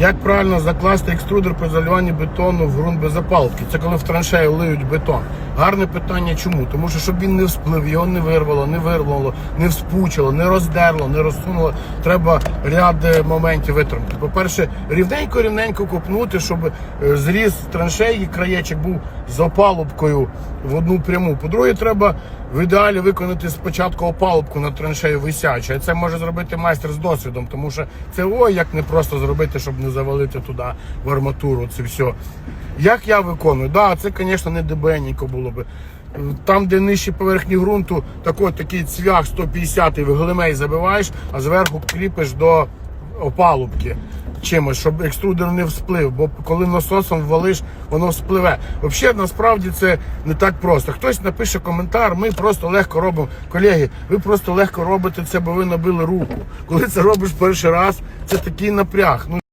Як правильно закласти екструдер при заливанні бетону в ґрунт без опалубки? Це коли в траншею лиють бетон. Гарне питання чому? Тому що щоб він не всплив, його не вирвало, не вирвало, не вспучило, не роздерло, не розсунуло. Треба ряд е, моментів витримки. По-перше, рівненько-рівненько копнути, щоб е, зріз траншеї, краєчок був з опалубкою в одну пряму. По-друге, треба в ідеалі виконати спочатку опалубку на траншею висячу. Це може зробити майстер з досвідом, тому що це ой, як не просто зробити, щоб не завалити туди в арматуру. Це все. Як я виконую? Да, це, звісно, не дебенько було би. Там, де нижчі поверхні ґрунту, такий, такий цвях 150 в глимей забиваєш, а зверху кріпиш до опалубки чимось, щоб екструдер не всплив, бо коли насосом ввалиш, воно вспливе. Взагалі, насправді це не так просто. Хтось напише коментар, ми просто легко робимо. Колеги, ви просто легко робите це, бо ви набили руку. Коли це робиш перший раз, це такий напряг. Ну,